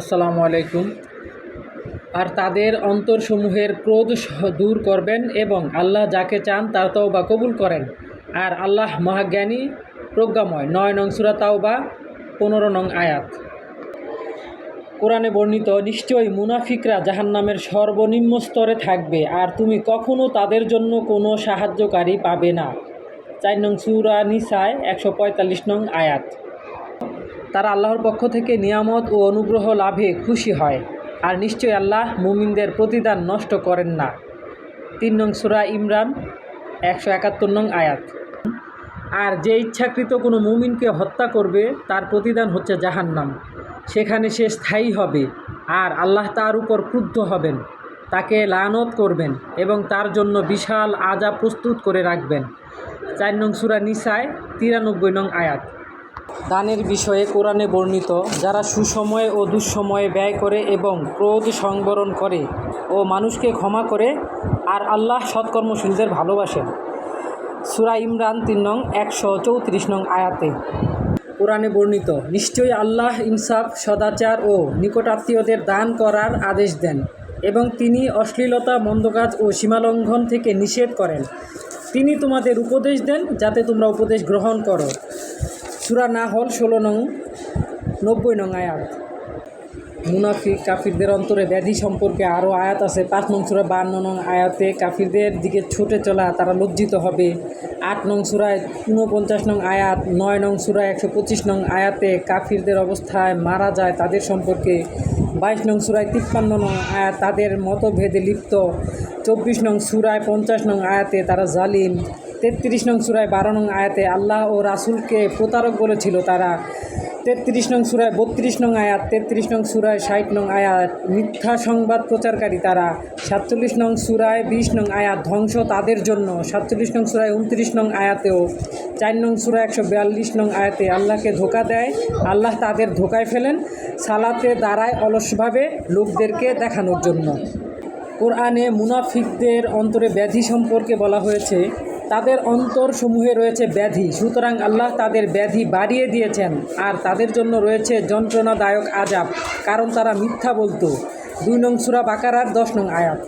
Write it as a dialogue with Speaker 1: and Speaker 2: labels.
Speaker 1: আসসালামু আলাইকুম। আর তাদের অন্তরসমূহের ক্রোধ দূর করবেন এবং আল্লাহ যাকে চান তার তওবা কবুল করেন। আর আল্লাহ মহাজ্ঞানী, প্রজ্ঞাময়। নয় নং সুরা তাওবা, পনেরো নং আয়াত। কোরআনে বর্ণিত, নিশ্চয়ই মুনাফিকরা জাহান্নামের সর্বনিম্ন স্তরে থাকবে, আর তুমি কখনো তাদের জন্য কোনো সাহায্যকারী পাবে না। চার নং সুরা নিসায়, একশো পঁয়তাল্লিশ নং আয়াত। তারা আল্লাহর পক্ষ থেকে নিয়ামত ও অনুগ্রহ লাভে খুশি হয়। আর নিশ্চয়ই আল্লাহ মুমিনদের প্রতিদান নষ্ট করেন না। তিন নং সুরা ইমরান, একশো একাত্তর নং আয়াত। আর যে ইচ্ছাকৃত কোনো মুমিনকে হত্যা করবে, তার প্রতিদান হচ্ছে জাহান্নাম। সেখানে সে স্থায়ী হবে আর আল্লাহ তার উপর ক্রুদ্ধ হবেন, তাকে লানত করবেন এবং তার জন্য বিশাল আজা প্রস্তুত করে রাখবেন। চার নং সুরা নিসায়, তিরানব্বই নং আয়াত। দানের বিষয়ে কোরআনে বর্ণিত, যারা সুসময়ে ও দুঃসময়ে ব্যয় করে এবং ক্রোধ সংবরণ করে ও মানুষকে ক্ষমা করে, আর আল্লাহ সৎকর্মশীলদের ভালোবাসেন। সুরা ইমরান তিন নং, একশো চৌত্রিশ নং আয়াতে। কোরআনে বর্ণিত, নিশ্চয়ই আল্লাহ ইনসাফ, সদাচার ও নিকটাত্মীয়দের দান করার আদেশ দেন এবং তিনি অশ্লীলতা মন্দকাজ ও সীমালঙ্ঘন থেকে নিষেধ করেন। তিনি তোমাদের উপদেশ দেন যাতে তোমরা উপদেশ গ্রহণ করো। সুরা না হল ষোলো নং নব্বই নং আয়াত। মুনাফিক কাফিরদের অন্তরে ব্যাধি সম্পর্কে আরও আয়াত আছে। পাঁচ নং সুরা বান্ন নং আয়াতে কাফিরদের দিকে ছুটে চলা তারা লজ্জিত হবে। আট নং সুরায় ঊনপঞ্চাশ নং আয়াত, নয় নং সুরায় একশো পঁচিশ নং আয়াতে কাফিরদের অবস্থায় মারা যায় তাদের সম্পর্কে। বাইশ নং সুরায় তিপ্পান্ন নং আয়াত, তাদের মতভেদে লিপ্ত। চব্বিশ নং সুরায় পঞ্চাশ নং আয়াতে তারা জালিম। তেত্রিশ নং সুরায় বারো নং আয়াতে আল্লাহ ও রাসূলকে প্রতারক বলেছিল তারা। তেত্রিশ নং সুরায় বত্রিশ নং আয়াত, তেত্রিশ নং সুরায় ষাট নং আয়াত, মিথ্যা সংবাদ প্রচারকারী তারা, সাতচল্লিশ নং সুরায় বিশ নং আয়াত ধ্বংস তাদের জন্য, সাতচল্লিশ নং সুরায় উনত্রিশ নং আয়াতেও, চার নং সুরায় একশো বিয়াল্লিশ নং আয়াতে আল্লাহকে ধোকা দেয়, আল্লাহ তাদের ধোকায় ফেলেন, সালাতে দাঁড়ায় অলসভাবে লোকদেরকে দেখানোর জন্য। কোরআনে মুনাফিকদের অন্তরে ব্যাধি সম্পর্কে বলা হয়েছে তাদের অন্তর সমূহে রয়েছে ব্যাধি। সুতরাং আল্লাহ তাদের ব্যাধি বাড়িয়ে দিয়েছেন আর তাদের জন্য রয়েছে যন্ত্রণাদায়ক আজাব কারণ তারা মিথ্যা বলতো। দুই নং সুরা বাকারার দশ নং আয়াত।